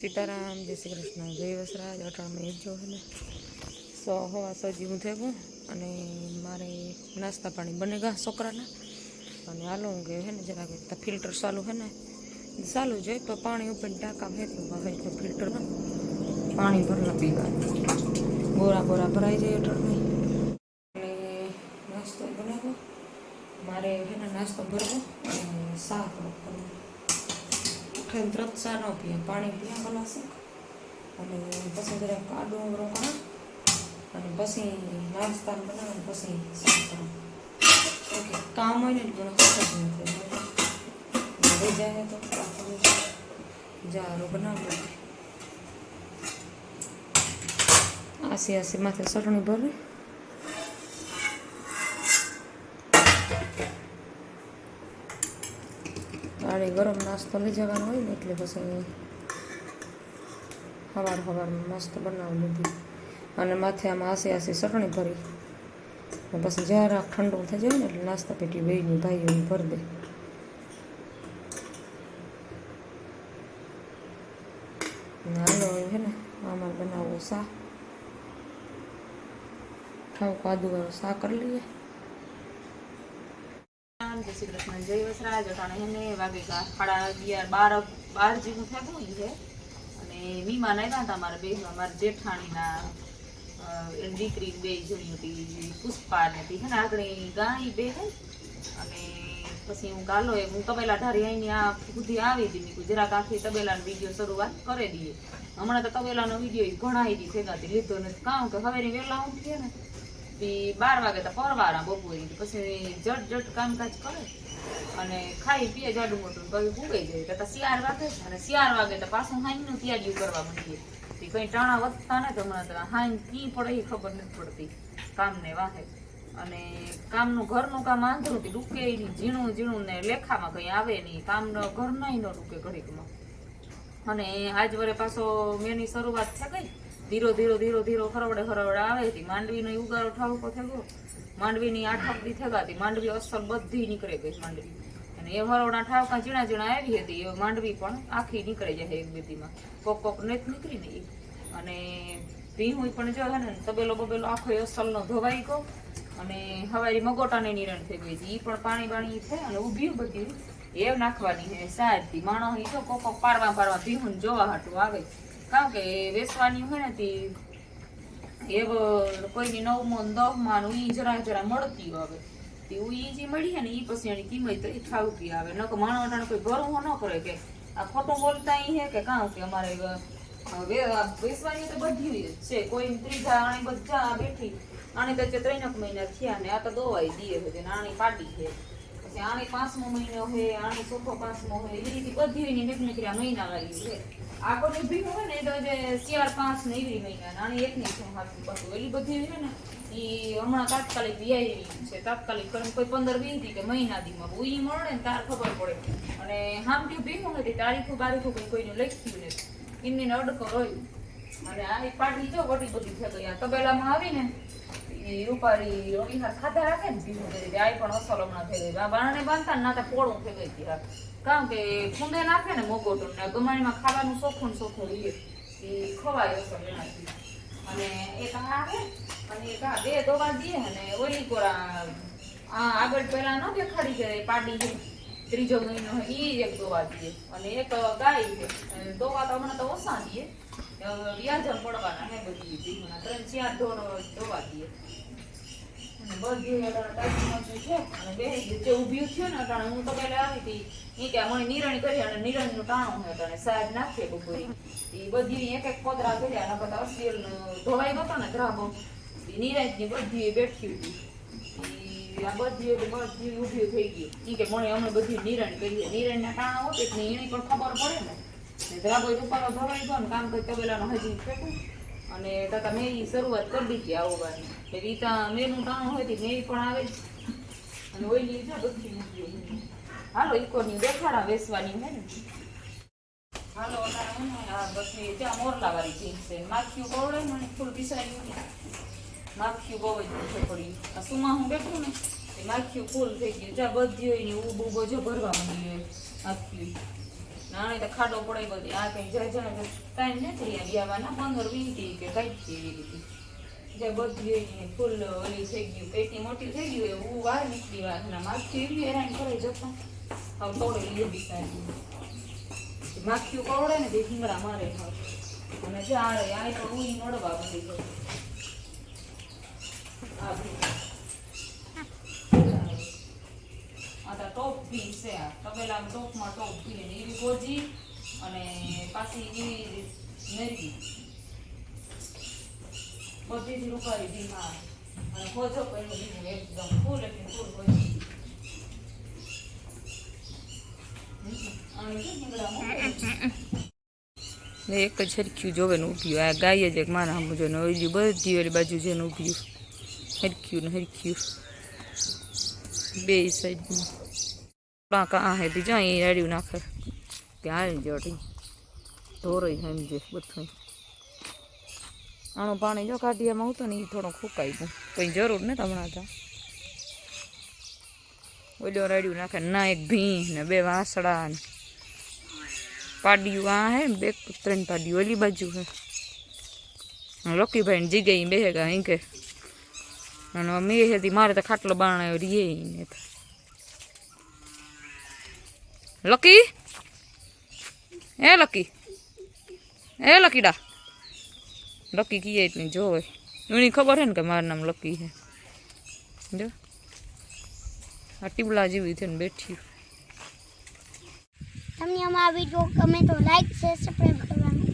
સીતારામ, જય શ્રી કૃષ્ણ, જય વસરાજ અટાણમાં એક જો ને. સો હવા સજી હું થયું અને મારે નાસ્તા પાણી બને ગયા છોકરાના. અને હું કે હે ને જરાક ફિલ્ટર ચાલુ હે ને. ચાલુ જોઈએ તો પાણી ઉપર ટાંકા ફેંકું હવે તો ફિલ્ટરમાં. પાણી ભરલા પીવા બોરા બોરા ભરાઈ જાય અટાણમાં અને નાસ્તો બનાવો મારે હે ને નાસ્તો ભરવો અને શાક ઉઠીને તરત ચા ન પીએ, પાણી પીયા કલાક અને પછી જરાક ઉમરો રોકાણ અને પછી નાસ્તા બનાવે પછી શાક કરો ઓકે, કામ હોય ને એટલે મને ખબર જ નથી. જાય તો જારો બનાવી. આસી આસી માથે સરણી ભરી. આડે ગરમ નાસ્તો લઈ જવાનો હોય ને એટલે પછી સવાર સવારમાં મસ્ત બનાવી લીધી. અને માથે આમાં આસી આસી ચટણી ભરી. અને પછી જ્યારે ઠંડુ થઈ જાય ને એટલે નાસ્તા પેટી બેયની ભાઈઓની ભરી દે. હાલો છે ને આમાં બનાવવું શાક. ખાવ કાદુવાળું શાક કરી લઈએ. જય શ્રી કૃષ્ણ, જય વસરાજ. અટાણે હેને વાગે સાડા અગિયાર, બાર બાર જેવું થતું છે. અને મીમાન આવ્યા હતા મારા બે મારા જેઠાણીના એની દીકરી બે જણી હતી પુષ્પા ને હતી. હેને આગળ ગાય બે અને પછી હું ગાલો એ હું તબેલા ધારી અહીંની આ સુધી આવી હતી. મેં જરાક આખી તબેલાનો વીડિયો શરૂઆત કરી દઈએ. હમણાં તો તબેલાનો વીડિયો ઘણા દી ભેગાથી લીધો નથી. કામ કે હવે વહેલા ઉઠીએ ને બાર વાગે તો પરવારા બપોરે પછી જટ જટ કામકાજ કરે. અને ખાઈ પીએ જાડું મોટું પછી ભૂગાઈ જાય. તો શિયાર વાગે છે અને શિયાર વાગે તો પાછું હાઈનું તૈયારીઓ કરવા માંડીએ. તે કઈ ટાણા વધતા ને હમણાં તો. હાઈ કી પડે એ ખબર નથી પડતી. કામને વાહે. અને કામનું ઘરનું કામ આંધળું ડૂકે નહીં. ઝીણું ઝીણું ને લેખામાં કંઈ આવે નહીં. કામનો ઘર નહીં ન ડૂકે ઘડીકમાં. અને આજ વરે પાછો મેની શરૂઆત થઈ ગઈ ધીરો ધીરો ધીરો ધીરો ખરવડે ખરવડે આવે હતી માંડવીનો ઉગારો ઠાવકો થયો. માંડવીની આઠક થગાતી માંડવી અસલ બધી નીકળી ગઈ માંડવી. અને એ હરવડા ઠાવકા ઝીણા ઝીણા આવી હતી. એ માંડવી પણ આખી નીકળી જાય એક બેદીમાં કોક કોક નેત નીકળી ને એ અને ભીહું પણ જો હે ને, તબેલો બબેલો આખો અસલનો ધોવાઈ ગયો. અને હવારી મગોટાને નિરણ થઈ ગઈ હતી. એ પણ પાણી બાણી થાય અને ઊભી બધી એ નાખવાની છે. સાહેબ માણસ એ તો કોક પારવા પારવા ભીહું જોવા હાટું આવે કારણ કે વેસવાની હોય ને તી, એ કોઈની નવમો ને દસમાં નું ઈ જરા જરા મળતી હવે. તે ઈ જે મળી ને એ પછી એની કિંમત એ થાવતી આવે. નકર માણો અટાણે કોઈ ભરવો ન કરે કે આ ખોટું બોલતા હે કે કાં કે અમારે વેસવાની તો બધી છે. કોઈ ત્રીજા આણી બધા બેઠી. આણી તો ત્રણેક મહિના થયા ને આ તો દોવાઈ દીએ છે આણી પાડી છે. પછી આણી પાંચમો મહિનો હે આણી ચોથો, પાંચમો હે એવી રીતે બધી એની નીકળ્યા મહિના લાગી છે. આ ભીનું હોય ને તો જે શિયાળ પાંચ ને એવી મહિના, આણી એક છે હાથું પાછું એવી બધી છે ને એ હમણાં તાત્કાલિક વ્યાય છે. તાત્કાલિક કરીને કોઈ પંદર વીસ કે મહિના દીમાં ઈ મળે ને તાર ખબર પડે. અને હામ કે ભીનું હતી તારીખું બારીખું કોઈ કોઈનું લખ્યું નથી. એમની અડકો રહ્યું અને આ પાટલી જો વટી બધી થઈ ગઈ આ તબેલામાં આવીને ઈ રૂપાળી હાર ખાધા રાખે ને ભીનું કરી આ પણ અસલ હમણાં થઈ ગઈ. બારણે બાંધતા ને તો પોળું થઈ ગઈ હતી. કારણ કે ખૂંદે નાખે ને મોગોટું ને ગમાણીમાં ખાવાનું સોખું સોખું રહીએ એ ખવાય અસલ એનાથી. અને એક આવે અને એક આ બે દોવા દઈએ અને ઓલી કોરા, આ આગળ પહેલા ન દેખાડી છે પાડી છે. ત્રીજો મહિનો ઈ એક દોવા દઈએ અને એક ગાય છે. દોવા તો હમણાં તો ઓછા દઈએ વ્યાજમ પડવાના હે બધી જીવના ત્રણ ચાર દોવા દઈએ. બધી છે અને બે જે ઊભી થયો ને અટાણે હું તો પહેલા આવી હતી. ઈ કે મને નિરણ કરી અને નિરણનું ટાણું છે અટાણે સાહેબ નાખીએ બપોરે. એ બધી એક એક કોતરા કર્યા નકર તો અસિયલ ધોવાઈ ગયો ને ગ્રાહકો. ઈ નિરાંતની બધી બેઠી હતી. આ બધી બધી ઊભી થઈ ગઈ. ઈ કે મને અમે બધી નિરણ કરીએ નિરણના ટાણા હોય એટલે એની પણ ખબર પડે ને. ને ધ્રાબો રૂપારો ધોવાઈ ગયો ને, કામ કરી તબેલાનો હજી અને કાકા મેં એ શરૂઆત કરી દીધી આવવાની એટલે ત્યાં મેનું ટાણું હોય તે મેં પણ આવે. અને ઓઈલી છે બધી મૂકી હાલો ઈકોની દેખાડા વેસવાની હે ને. હાલો આ બધી ત્યાં મોરલા વાળી જીન્સ છે માખ્યું કોવડે મને ફૂલ પીસાયું માખ્યું બહુ જ પડ્યું આ સુમાં હું બેઠું ને, એ માખ્યું ફૂલ થઈ ગયું. જ્યાં બધી હોય ને ઉબો ઉબો જો ભરવા માંડી હોય. માખ્યું નાણે તો ખાડો પડે બધી. આ કઈ જાય જણા ટાઈમ નથી આ બિયાવાના પંદર વીસ દી કે કઈ એવી રીતે. જે બધી ફૂલ ઓલી થઈ ગયું. પેટી મોટી થઈ ગયું એવું વાર નીકળી વાર. ના માખી એવી હેરાન કરે જતા હવે તોડે લઈએ બિસાડી માખીઓ કવડે ને તે ભીંગડા મારે. અને જે આડે આ તો રૂઈ નડવા બધી. જાય આ. આ તો ટોપ ભી છે ટોપમાં ટોપ પીને એવી ગોજી અને પાછી એવી મેરગી બધી જ રૂપારી ધીમા અને ખોજો કર્યું ધીમું એકદમ ફૂલ એટલે ફૂલ ગોજી. એક જ હરખ્યું જોવે ને ઉભ્યું આ ગાય જ એક મારા સામું જોઈને બીજું બધી ઓલી બાજુ છે ને ઉભ્યું હરખ્યું ને હરખ્યું. બે સાઈડ કાં હે તી જાય એ રેડ્યું નાખે. ત્યાં જોડી ધોરોય સમજે બધું આનું પાણી જો કાઢિયામાં હતું ને એ થોડું ફૂકાઈ ગયું. કંઈ જરૂર ને હમણાં તો. ઓલો રેડ્યું નાખે ના એક ભીં ને બે વાસડા ને. પાડિયું આ હે બે ત્રણ પાડિયું, ઓલી બાજુ હે. લકીભાઈ ને જીગઈ બેહેગા અહીં કે અને મેં હેતી મારે તો ખાટલો બાણાયો રીએ ને તો. લકી એ લકી એ લકીડા લકી કીએ એટલી જોવે એની ખબર હે ને કે મારું નામ લકી છે જો આ ટીબલા જેવી થઈને બેઠી તમને અમારા વીડિયો ગમે તો લાઈક શેર સબસ્ક્રાઈબ કરવાનું